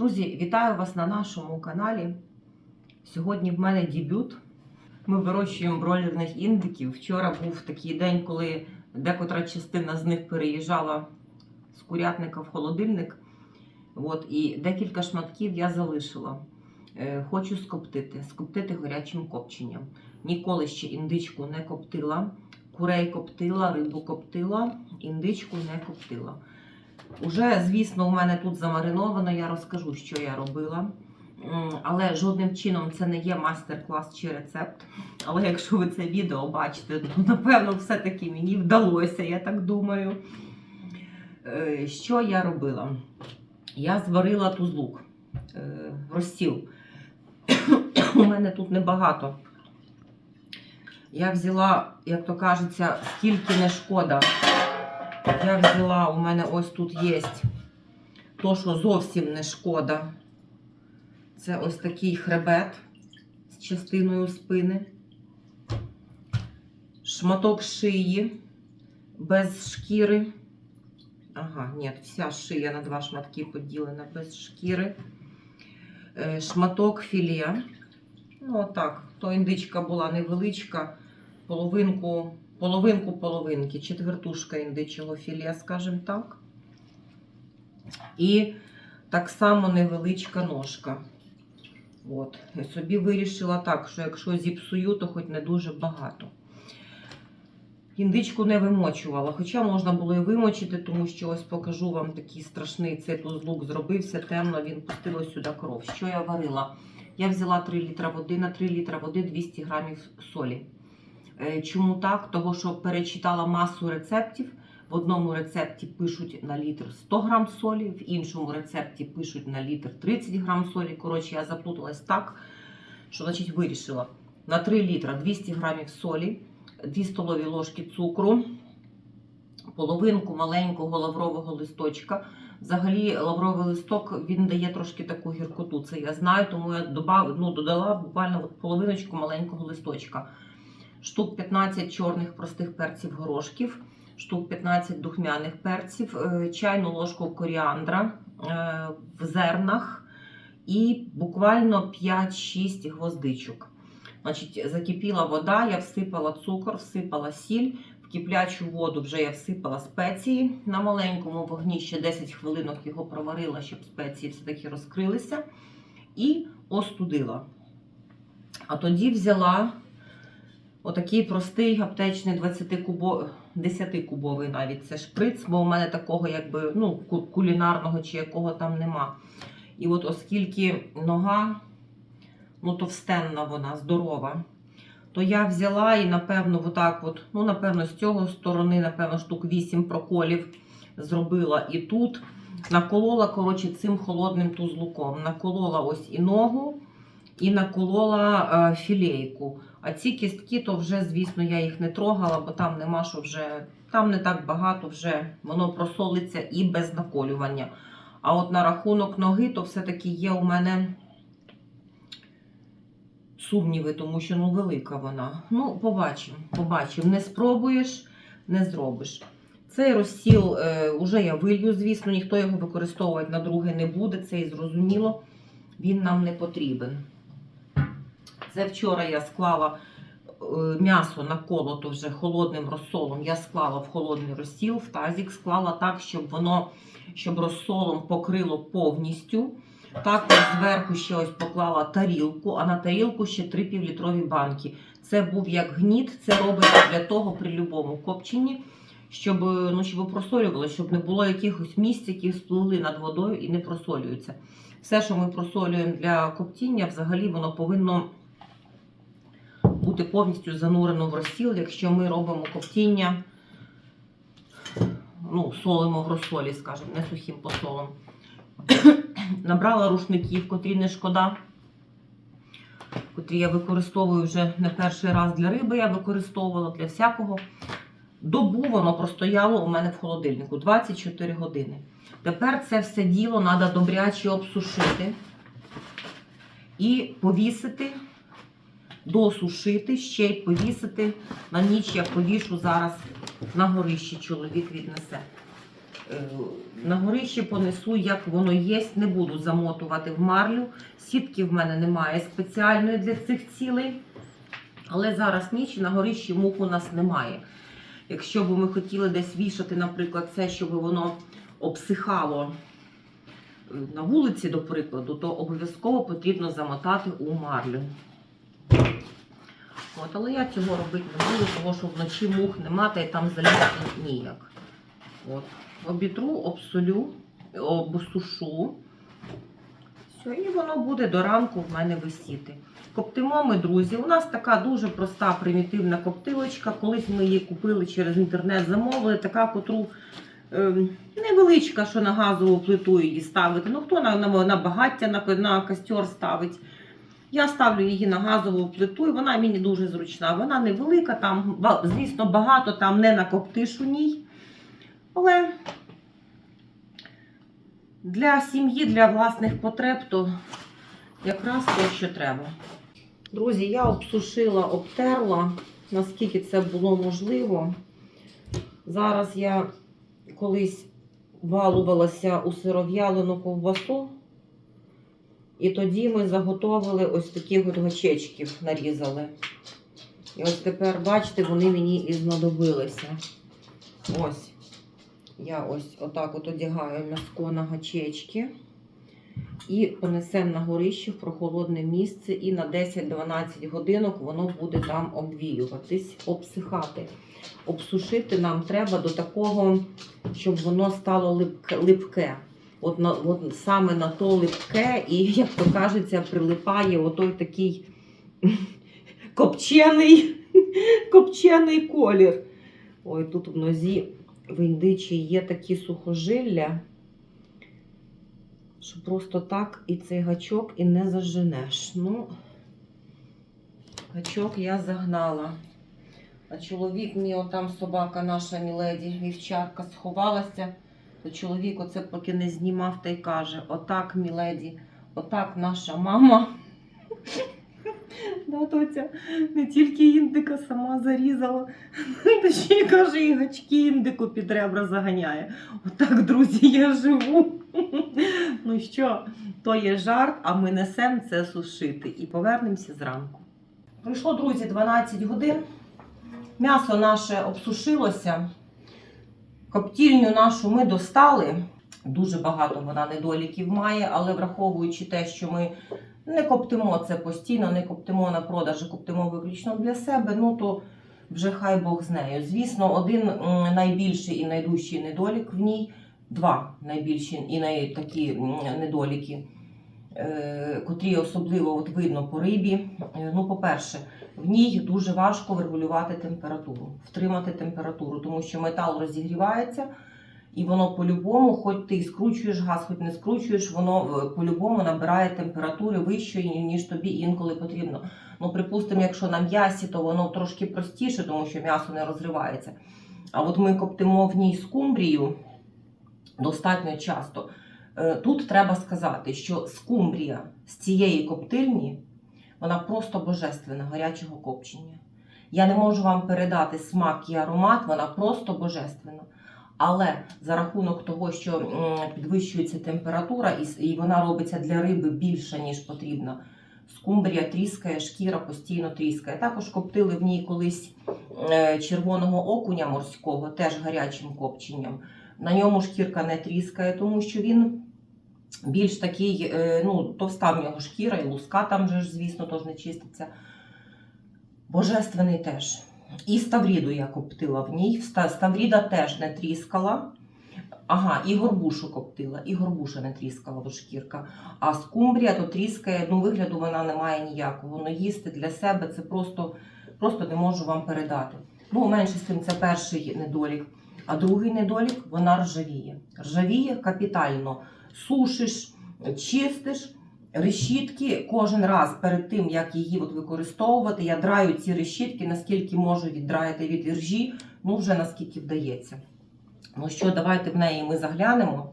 Друзі, вітаю вас на нашому каналі. Сьогодні в мене дебют. Ми вирощуємо бройлерних індиків. Вчора був такий день, коли декотра частина з них переїжджала з курятника в холодильник. От, і декілька шматків я залишила. Е, Хочу скоптити, скоптити гарячим копченням. Ніколи ще індичку не коптила. Курей коптила, рибу коптила, індичку не коптила. Уже, звісно, у мене тут замариновано, я розкажу, що я робила. Але жодним чином це не є майстер-клас чи рецепт. Але якщо ви це відео бачите, то напевно все-таки мені вдалося, я так думаю. Е, Що я робила? Я зварила тузлук, е, розсіл. У мене тут небагато. Я взяла, як то кажеться, скільки не шкода. Я взяла, у мене ось тут є то, що зовсім не шкода. Це ось такий хребет з частиною спини. Шматок шиї без шкіри. Ага, ні, вся шия на два шматки поділена без шкіри. Е, Шматок філе. Ну, отак. То індичка була невеличка, половинку, половинку половинки, четвертушка індичого філе, скажімо так. І так само невеличка ножка. От. Я собі вирішила так, що якщо зіпсую, то хоч не дуже багато. Індичку не вимочувала, хоча можна було і вимочити, тому що ось покажу вам такий страшний цей тузлук зробився темно, він пустило сюди кров. Що я варила? Я взяла 3 літра води, на 3 літра води 200 грамів солі. Е, Чому так? Того, що перечитала масу рецептів. В одному рецепті пишуть на літр 100 грам солі, в іншому рецепті пишуть на літр 30 грам солі. Коротше, я заплуталась так, що значить вирішила. На 3 літра 200 грамів солі, 2 столові ложки цукру, половинку маленького лаврового листочка. Взагалі, лавровий листок він дає трошки таку гіркоту. Це я знаю, тому я добав, ну, додала буквально половиночку маленького листочка. Штук 15 чорних простих перців горошків, штук 15 духмяних перців, е, чайну ложку коріандра е, в зернах і буквально 5-6 гвоздичок. Значить, закипіла вода, я всипала цукор, всипала сіль. В киплячу воду вже я всипала спеції. На маленькому вогні ще 10 хвилинок його проварила, щоб спеції все-таки розкрилися. І остудила. А тоді взяла отакий простий аптечний 20 кубо... 10 кубовий навіть це шприц, бо у мене такого якби ну, кулінарного чи якого там нема. І от оскільки нога ну, товстенна вона, здорова, то я взяла і, напевно, отак от, ну, напевно, з цього сторони, напевно, штук 8 проколів зробила і тут. Наколола, коротше, цим холодним тузлуком. Наколола ось і ногу, і наколола е, філейку. А ці кістки, то вже, звісно, я їх не трогала, бо там нема що вже, там не так багато вже воно просолиться і без наколювання. А от на рахунок ноги, то все-таки є у мене сумніви, тому що ну велика вона. Ну, побачимо, побачимо. Не спробуєш, не зробиш. Цей розсіл е, уже я вилью, звісно, ніхто його використовувати на друге не буде, це і зрозуміло, він нам не потрібен. Це вчора я склала е, м'ясо наколото вже холодним розсолом. Я склала в холодний розсіл, в тазик склала так, щоб воно щоб розсолом покрило повністю. Також зверху ще ось поклала тарілку, а на тарілку ще 3 півлітрові банки. Це був як гніт, це робиться для того при будь-якому копченні, щоб, ну, щоб просолювало, щоб не було якихось місць, які сплили над водою і не просолюються. Все, що ми просолюємо для коптіння, взагалі воно повинно бути повністю занурено в розсіл, якщо ми робимо коптіння, ну, солимо в розсолі, скажімо, не сухим посолом. Набрала рушників, котрі не шкода, котрі я використовую вже не перший раз для риби, я використовувала для всякого. Добу воно простояло у мене в холодильнику 24 години. Тепер це все діло треба добряче обсушити і повісити, досушити, ще й повісити на ніч. Я повішу зараз на горищі, чоловік віднесе. Е, На горищі понесу, як воно є, не буду замотувати в марлю. Сітки в мене немає спеціальної для цих цілей. Але зараз ніч на горищі мух у нас немає. Якщо б ми хотіли десь вішати, наприклад, це, щоб воно обсихало е, на вулиці, до прикладу, то обов'язково потрібно замотати у марлю. От, але я цього робити не буду, тому що вночі мух нема, та й там залізти ніяк. От. Обітру, обсолю, обсушу. Все, і воно буде до ранку в мене висіти. Коптимо ми, друзі. У нас така дуже проста примітивна коптилочка. Колись ми її купили через інтернет, замовили, така, котру ем, невеличка, що на газову плиту її ставити. Ну, хто на, на, на багаття, на, на костер ставить. Я ставлю її на газову плиту, і вона мені дуже зручна. Вона невелика, там, звісно, багато там не накоптиш у ній. Але для сім'ї, для власних потреб, то якраз те, що треба. Друзі, я обсушила, обтерла, наскільки це було можливо. Зараз я колись валувалася у сиров'ялену ковбасу. І тоді ми заготовили ось таких от гачечків, нарізали. І ось тепер, бачите, вони мені і знадобилися. Ось. Я ось отак от одягаю м'яско на гачечки. І понесемо на горище в прохолодне місце. І на 10-12 годинок воно буде там обвіюватись, обсихати. Обсушити нам треба до такого, щоб воно стало липке. От, на, от саме на то липке, і, як то кажеться, прилипає отой такий копчений, копчений колір. Ой, тут в нозі в індичі є такі сухожилля, що просто так і цей гачок і не заженеш. Ну, гачок я загнала. А чоловік мій, отам собака наша міледі, вівчарка, сховалася. То чоловік оце поки не знімав та й каже: Отак, міледі, отак наша мама. Да, Тоця не тільки індика сама зарізала, та ще й каже, і гачки індику під ребра заганяє. Отак, друзі, я живу. Ну що, то є жарт, а ми несемо це сушити і повернемося зранку. Пройшло, друзі, 12 годин. М'ясо наше обсушилося. Коптільню нашу ми достали. Дуже багато вона недоліків має, але враховуючи те, що ми не коптимо це постійно, не коптимо на продаж, коптимо виключно для себе, ну то вже хай Бог з нею. Звісно, один найбільший і найдужчий недолік в ній, два найбільші і най, такі недоліки, котрі особливо от видно по рибі. Е, Ну, по-перше, в ній дуже важко врегулювати температуру, втримати температуру, тому що метал розігрівається, і воно по-любому, хоч ти скручуєш газ, хоч не скручуєш, воно е, по-любому набирає температури вищої, ніж тобі інколи потрібно. Ну, припустимо, якщо на м'ясі, то воно трошки простіше, тому що м'ясо не розривається. А от ми коптимо в ній скумбрію достатньо часто. Е, Тут треба сказати, що скумбрія з цієї коптильні вона просто божественна гарячого копчення. Я не можу вам передати смак і аромат, вона просто божественна. Але за рахунок того, що підвищується температура і, вона робиться для риби більша, ніж потрібно, скумбрія тріскає, шкіра постійно тріскає. Також коптили в ній колись е, червоного окуня морського, теж гарячим копченням. На ньому шкірка не тріскає, тому що він більш такий, е, ну, товста в нього шкіра, і луска там же ж, звісно, теж не чиститься. Божественний теж. І ставріду я коптила в ній. Ставріда теж не тріскала. Ага, і горбушу коптила, і горбуша не тріскала до шкірка. А скумбрія то тріскає, ну вигляду вона не має ніякого. Ну їсти для себе це просто, просто не можу вам передати. Ну, менше з тим, це перший недолік. А другий недолік вона ржавіє. Ржавіє капітально. Сушиш, чистиш. Решітки кожен раз перед тим, як її от використовувати, я драю ці решітки, наскільки можу віддраяти від іржі, ну вже наскільки вдається. Ну що, давайте в неї ми заглянемо,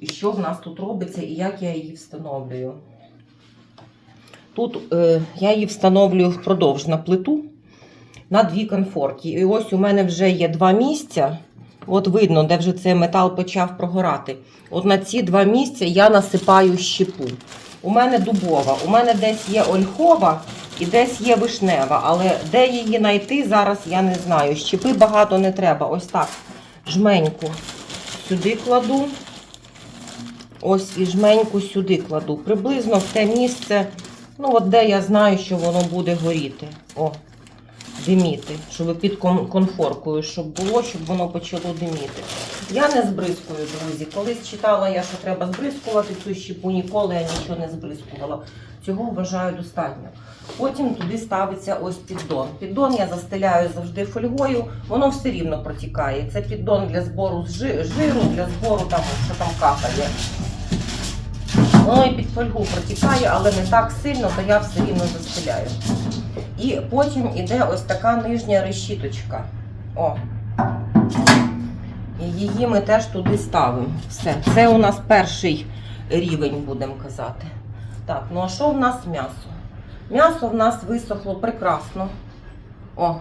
і що в нас тут робиться, і як я її встановлюю. Тут е, я її встановлюю впродовж на плиту на дві конфорки. І ось у мене вже є два місця. От видно, де вже цей метал почав прогорати. От на ці два місця я насипаю щепу. У мене дубова, у мене десь є ольхова і десь є вишнева, але де її знайти зараз я не знаю. Щепи багато не треба. Ось так. Жменьку сюди кладу. Ось і жменьку сюди кладу. Приблизно в те місце, ну от де я знаю, що воно буде горіти. О, диміти, щоб під конфоркою, щоб було, щоб воно почало диміти. Я не збризкую, друзі. Колись читала я, що треба збризкувати цю щепу, ніколи я нічого не збризкувала. Цього вважаю достатньо. Потім туди ставиться ось піддон. Піддон я застеляю завжди фольгою, воно все рівно протікає. Це піддон для збору жиру, для збору там, що там капає. Воно і під фольгу протікає, але не так сильно, то я все рівно застеляю. І потім іде ось така нижня решіточка. О. І її ми теж туди ставимо. Все. Це у нас перший рівень, будемо казати. Так, ну а що в нас м'ясо? М'ясо в нас висохло прекрасно. О,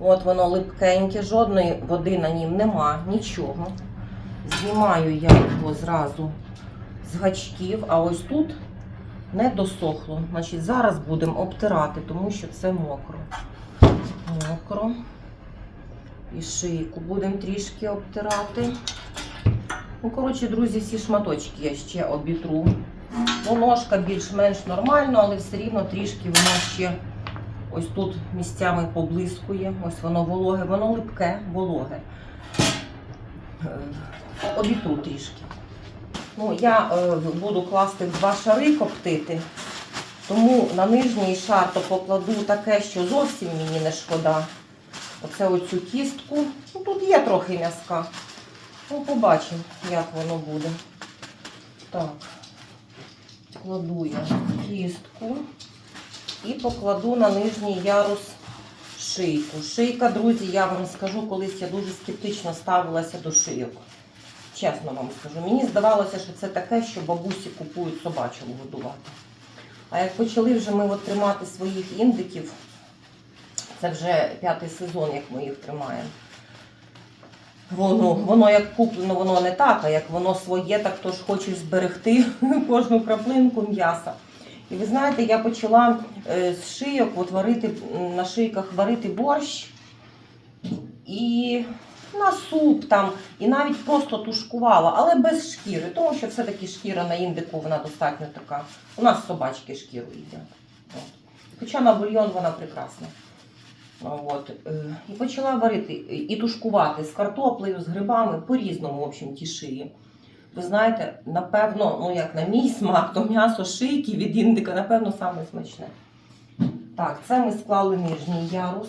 от воно липкеньке, жодної води на нім нема, нічого. Знімаю я його зразу з гачків, а ось тут не досохло. Значить, зараз будемо обтирати, тому що це мокро. Мокро. І шийку будемо трішки обтирати. Ну, коротше, друзі, всі шматочки я ще обітру. Ну, ножка більш-менш нормально, але все рівно трішки вона ще ось тут місцями поблискує. Ось воно вологе, воно липке, вологе. Е, Обітру трішки. Ну, я е, буду класти два шари коптити, тому на нижній шар то покладу таке, що зовсім мені не шкода. Оце оцю кістку. Ну, тут є трохи м'язка. Ну, побачимо, як воно буде. Так, кладу я кістку і покладу на нижній ярус шийку. Шийка, друзі, я вам скажу, колись я дуже скептично ставилася до шийок. Чесно вам скажу. Мені здавалося, що це таке, що бабусі купують собачому годувати. А як почали вже ми от тримати своїх індиків, це вже п'ятий сезон, як ми їх тримаємо. Воно, воно як куплено, воно не так, а як воно своє, так то ж хочеш зберегти кожну краплинку м'яса. І ви знаєте, я почала е, з шийок от варити, на шийках варити борщ і на суп там, і навіть просто тушкувала, але без шкіри, тому що все-таки шкіра на індику вона достатньо така. У нас собачки шкіру їдять. Хоча на бульйон вона прекрасна. От. е, І почала варити і тушкувати з картоплею, з грибами, по-різному, в общем, ті шиї. Ви знаєте, напевно, ну як на мій смак, то м'ясо шийки від індика, напевно, саме смачне. Так, це ми склали нижній ярус.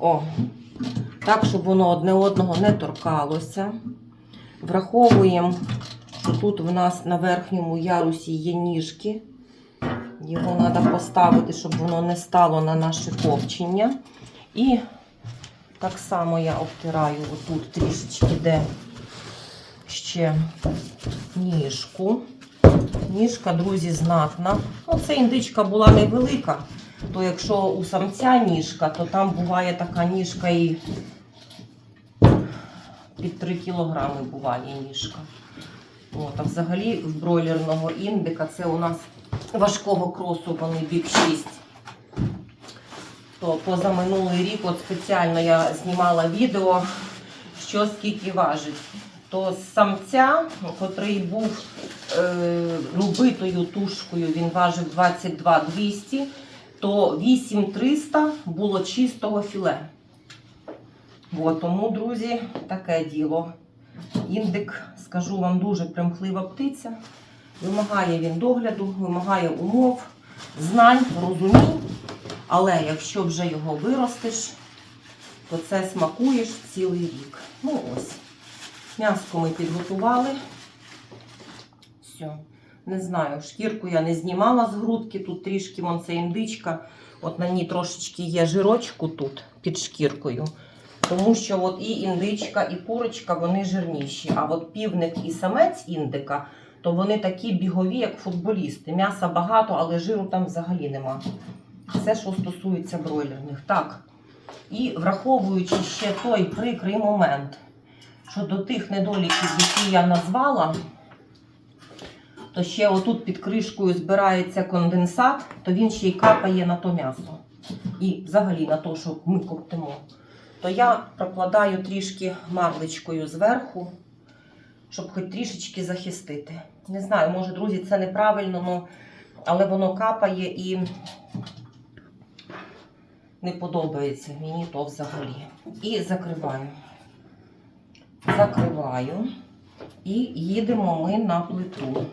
О. Так, щоб воно одне одного не торкалося. Враховуємо, що тут в нас на верхньому ярусі є ніжки. Його треба поставити, щоб воно не стало на наше копчення. І так само я обтираю отут трішечки, де ще ніжку. Ніжка, друзі, знатна. Ну, це індичка була невелика, то якщо у самця ніжка, то там буває така ніжка і під 3 кілограми буває ніжка. От, а взагалі в бройлерного індика це у нас важкого кросу вони бік 6. То позаминулий рік от спеціально я знімала відео, що скільки важить. То з самця, котрий був е, любитою тушкою, він важив 22 200, то 8300 було чистого філе. От, тому, друзі, таке діло. Індик, скажу вам, дуже примхлива птиця. Вимагає він догляду, вимагає умов, знань, розумінь. Але якщо вже його виростиш, то це смакуєш цілий рік. Ну ось. М'яско ми підготували. Все. Не знаю, шкірку я не знімала з грудки, тут трішки вон це індичка. От на ній трошечки є жирочку тут під шкіркою. Тому що от і індичка, і курочка вони жирніші. А от півник і самець індика, то вони такі бігові, як футболісти. М'яса багато, але жиру там взагалі нема. Це, що стосується бройлерних. Так, І враховуючи ще той прикрий момент, що до тих недоліків, які я назвала, то ще отут під кришкою збирається конденсат, то він ще й капає на то м'ясо. І взагалі на те, що ми коптимо. То я прокладаю трішки марличкою зверху, щоб хоч трішечки захистити. Не знаю, може, друзі, це неправильно, но, але воно капає і не подобається мені то взагалі. І закриваю. Закриваю. І їдемо ми на плиту.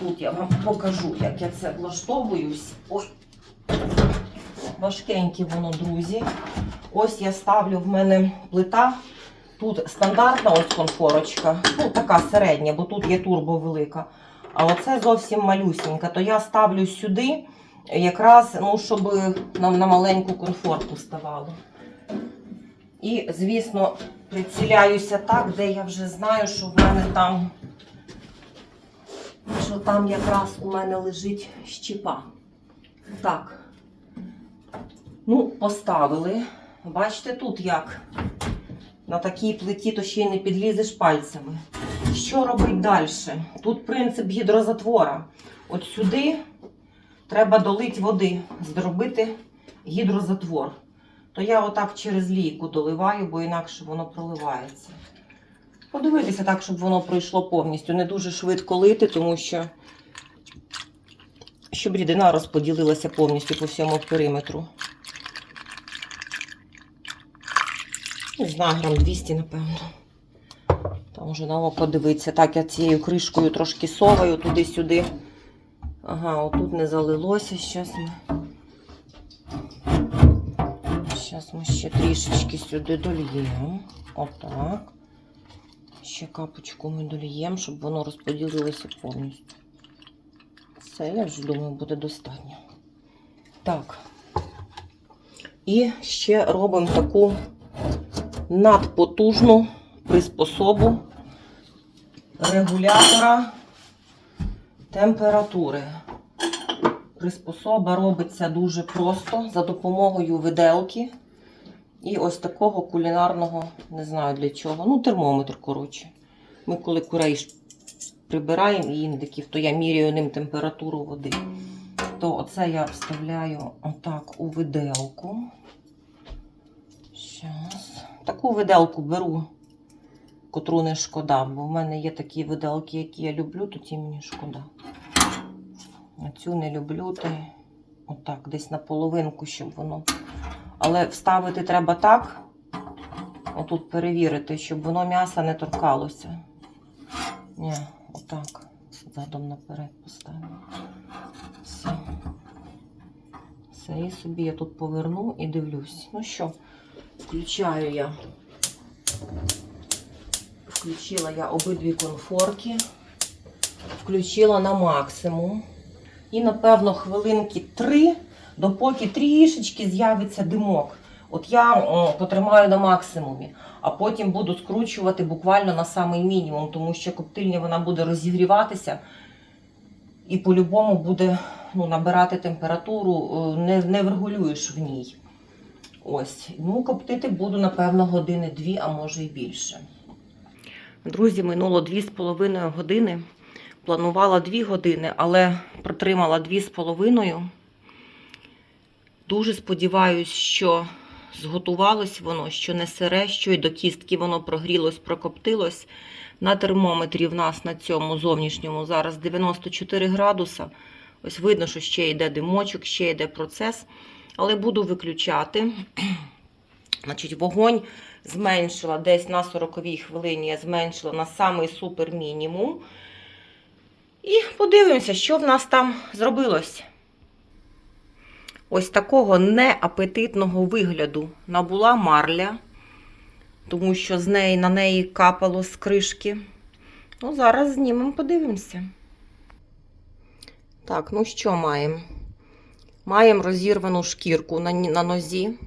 Тут я вам покажу, як я це влаштовуюсь. Ой, важкеньке воно, друзі. Ось я ставлю в мене плита. Тут стандартна ось конфорочка, ну така середня, бо тут є турбо велика. А оце зовсім малюсінька. То я ставлю сюди, якраз, ну, щоб нам на маленьку конфорку ставало. І, звісно, приціляюся так, де я вже знаю, що в мене там, що там якраз у мене лежить щіпа. Так. Ну, поставили. Бачите, тут як. На такій плиті то ще й не підлізеш пальцями. Що робить далі? Тут принцип гідрозатвора. От сюди треба долити води, зробити гідрозатвор. То я отак через лійку доливаю, бо інакше воно проливається. Подивитися так, щоб воно пройшло повністю. Не дуже швидко лити, тому що щоб рідина розподілилася повністю по всьому периметру. Не знаю, грам 200, напевно. Там вже на око дивиться. Так, я цією кришкою трошки соваю туди-сюди. Ага, отут не залилося. Щас ми. Зараз ми ще трішечки сюди дольємо. Отак. Ще капочку ми дольємо, щоб воно розподілилося повністю. Це, я вже думаю, буде достатньо. Так. І ще робимо таку надпотужну приспособу регулятора температури. Приспособа робиться дуже просто за допомогою виделки і ось такого кулінарного, не знаю для чого, ну термометр, коротше. Ми коли курей прибираємо і індиків, то я міряю ним температуру води. То оце я вставляю отак у виделку. Щас. Таку виделку беру, котру не шкода, бо в мене є такі виделки, які я люблю, то ті мені шкода. А цю не люблю, то отак, десь на половинку, щоб воно. Але вставити треба так, отут перевірити, щоб воно м'яса не торкалося. Ні, отак. Задом наперед поставлю. Все. Все, і собі я тут поверну і дивлюсь. Ну що, включаю я. Включила я обидві конфорки. Включила на максимум. І, напевно, хвилинки три, допоки трішечки з'явиться димок. От я о, потримаю на максимумі, а потім буду скручувати буквально на самий мінімум, тому що коптильня вона буде розігріватися і по-любому буде ну, набирати температуру, е, не, не врегулюєш в ній. Ось, ну, коптити буду, напевно, години дві, а може і більше. Друзі, минуло дві з половиною години. Планувала дві години, але протримала дві з половиною. Дуже сподіваюся, що зготувалось воно, що не сире, що й до кістки воно прогрілось, прокоптилось. На термометрі в нас на цьому зовнішньому зараз 94 градуса. Ось видно, що ще йде димочок, ще йде процес. Але буду виключати. Значить, вогонь зменшила десь на 40-й хвилині, я зменшила на самий супер мінімум. І подивимося, що в нас там зробилось. Ось такого неапетитного вигляду набула марля, тому що з неї на неї капало з кришки. Ну, зараз знімемо, подивимося. Так, ну що маємо? Маємо розірвану шкірку на, на нозі.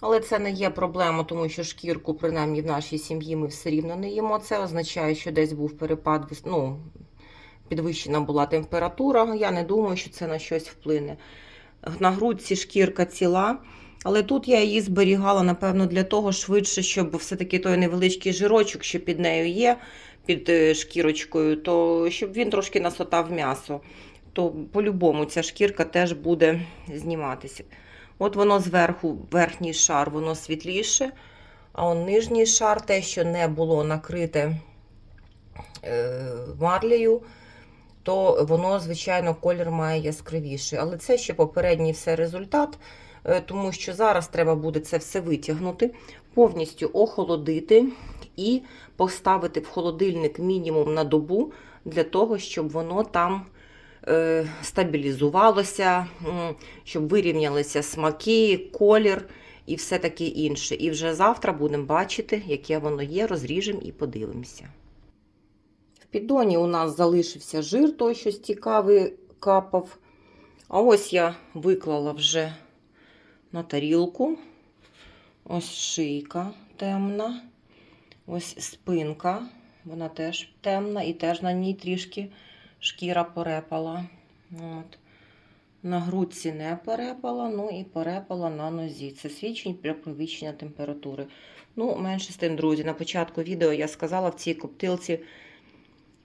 Але це не є проблема, тому що шкірку, принаймні в нашій сім'ї, ми все рівно не їмо. Це означає, що десь був перепад, ну, підвищена була температура. Я не думаю, що це на щось вплине. На грудці шкірка ціла. Але тут я її зберігала, напевно, для того швидше, щоб все-таки той невеличкий жирочок, що під нею є, під е, шкірочкою, то щоб він трошки насотав м'ясо. То по-любому ця шкірка теж буде зніматися. От воно зверху, верхній шар, воно світліше, а он нижній шар, те, що не було накрите е, марлею, то воно, звичайно, колір має яскравіший. Але це ще попередній все результат, е, тому що зараз треба буде це все витягнути, повністю охолодити і поставити в холодильник мінімум на добу для того, щоб воно там е, стабілізувалося, щоб вирівнялися смаки, колір і все таке інше. І вже завтра будемо бачити, яке воно є, розріжемо і подивимося. Піддоні у нас залишився жир, той що цікавий капав. А ось я виклала вже на тарілку. Ось шийка темна. Ось спинка, вона теж темна, і теж на ній трішки шкіра порепала. От. На грудці не перепала, ну і перепала на нозі. Це свідчень про повищення температури. Ну, менше з тим, друзі. На початку відео я сказала, в цій коптилці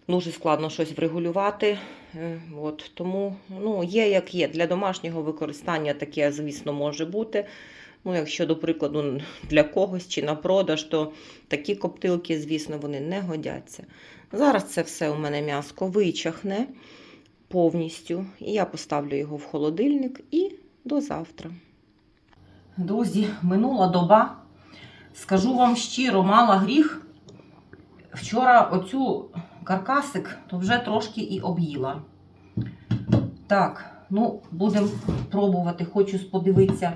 дуже складно щось врегулювати. Е, От, тому ну, є як є. Для домашнього використання таке, звісно, може бути. Ну, якщо, до прикладу, для когось чи на продаж, то такі коптилки, звісно, вони не годяться. Зараз це все у мене м'яско вичахне повністю. І я поставлю його в холодильник і до завтра. Друзі, минула доба. Скажу вам щиро, мала гріх. Вчора оцю каркасик то вже трошки і об'їла. Так, ну, будемо пробувати. Хочу подивитися,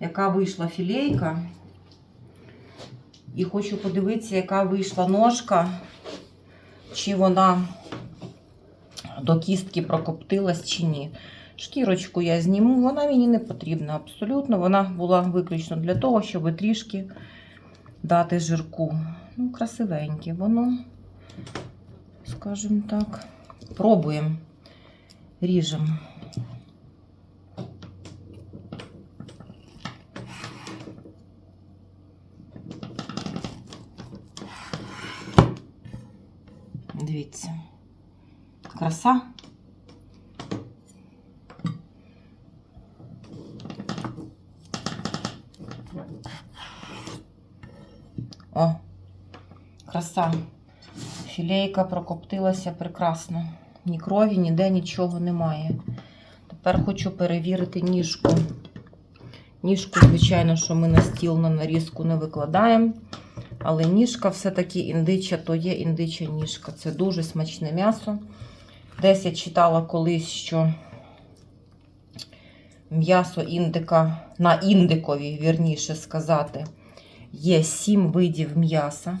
яка вийшла філейка. І хочу подивитися, яка вийшла ножка, чи вона до кістки прокоптилась чи ні. Шкірочку я зніму, вона мені не потрібна абсолютно. Вона була виключно для того, щоб трішки дати жирку. Ну, красивеньке воно, скажімо так. Пробуємо, ріжемо. Дивіться. Краса. О, краса. Філейка прокоптилася прекрасно. Ні крові, ніде нічого немає. Тепер хочу перевірити ніжку. Ніжку, звичайно, що ми на стіл на нарізку не викладаємо. Але ніжка все-таки індича, то є індича ніжка. Це дуже смачне м'ясо. Десь я читала колись, що м'ясо індика на індикові, вірніше сказати, є сім видів м'яса.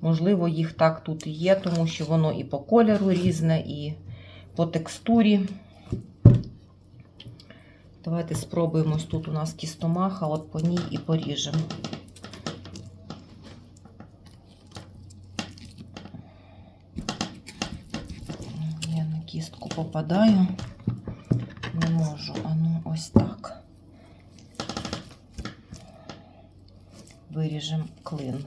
Можливо, їх так тут і є, тому що воно і по кольору різне, і по текстурі. Давайте спробуємо. Тут у нас кістомаха, от по ній і поріжемо. Я на кістку попадаю. Не можу. А ну ось так. Виріжемо клин.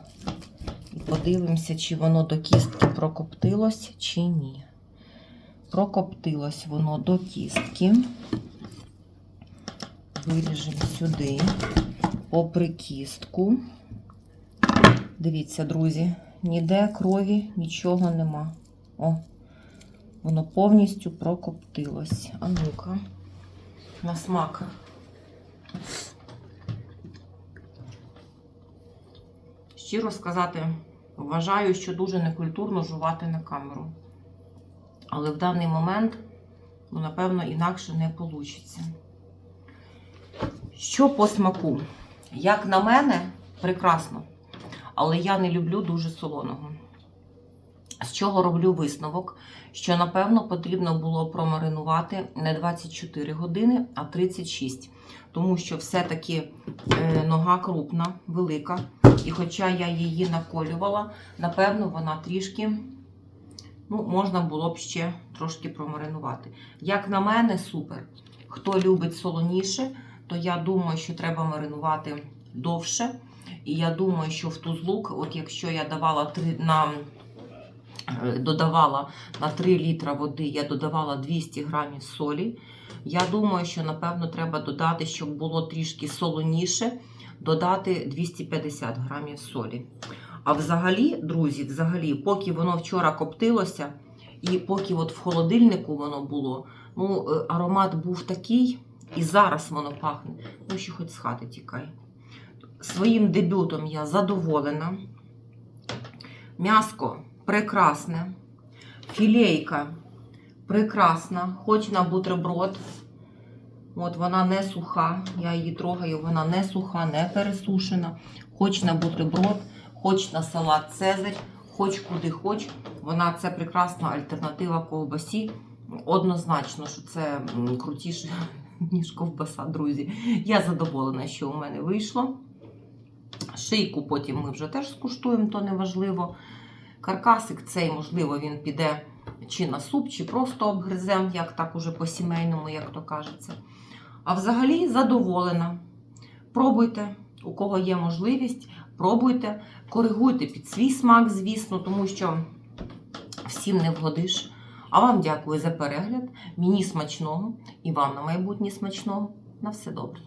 Подивимося, чи воно до кістки прокоптилось, чи ні. Прокоптилось воно до кістки. Виріжемо сюди, попри кістку. Дивіться, друзі, ніде крові, нічого нема. О, воно повністю прокоптилось. А ну-ка, на смак. Щиро сказати, вважаю, що дуже некультурно жувати на камеру. Але в даний момент, ну, напевно, інакше не вийде. Що по смаку? Як на мене, прекрасно. Але я не люблю дуже солоного. З чого роблю висновок? Що, напевно, потрібно було промаринувати не 24 години, а 36. Тому що все-таки е, нога крупна, велика. І хоча я її наколювала, напевно, вона трішки ну, можна було б ще трошки промаринувати. Як на мене, супер. Хто любить солоніше, то я думаю, що треба маринувати довше. І я думаю, що в тузлук, от якщо я давала 3 на е, додавала на 3 літра води, я додавала 200 грамів солі. Я думаю, що напевно треба додати, щоб було трішки солоніше, додати 250 грамів солі. А взагалі, друзі, взагалі, поки воно вчора коптилося, і поки от в холодильнику воно було, ну, е, аромат був такий, і зараз воно пахне. Ну, що хоч з хати тікай. Своїм дебютом я задоволена. М'яско прекрасне. Філейка прекрасна, хоч на бутерброд. От вона не суха, я її трогаю, вона не суха, не пересушена. Хоч на бутерброд, хоч на салат Цезарь, хоч куди хоч. Вона це прекрасна альтернатива ковбасі. Однозначно, що це крутіше, ніж ковбаса, друзі. Я задоволена, що у мене вийшло. Шийку потім ми вже теж скуштуємо, то не важливо. Каркасик цей, можливо, він піде чи на суп, чи просто обгризем, як так уже по-сімейному, як то кажеться. А взагалі задоволена. Пробуйте, у кого є можливість, пробуйте, коригуйте під свій смак, звісно, тому що всім не вгодиш. А вам дякую за перегляд. Мені смачного і вам на майбутнє смачного. На все добре.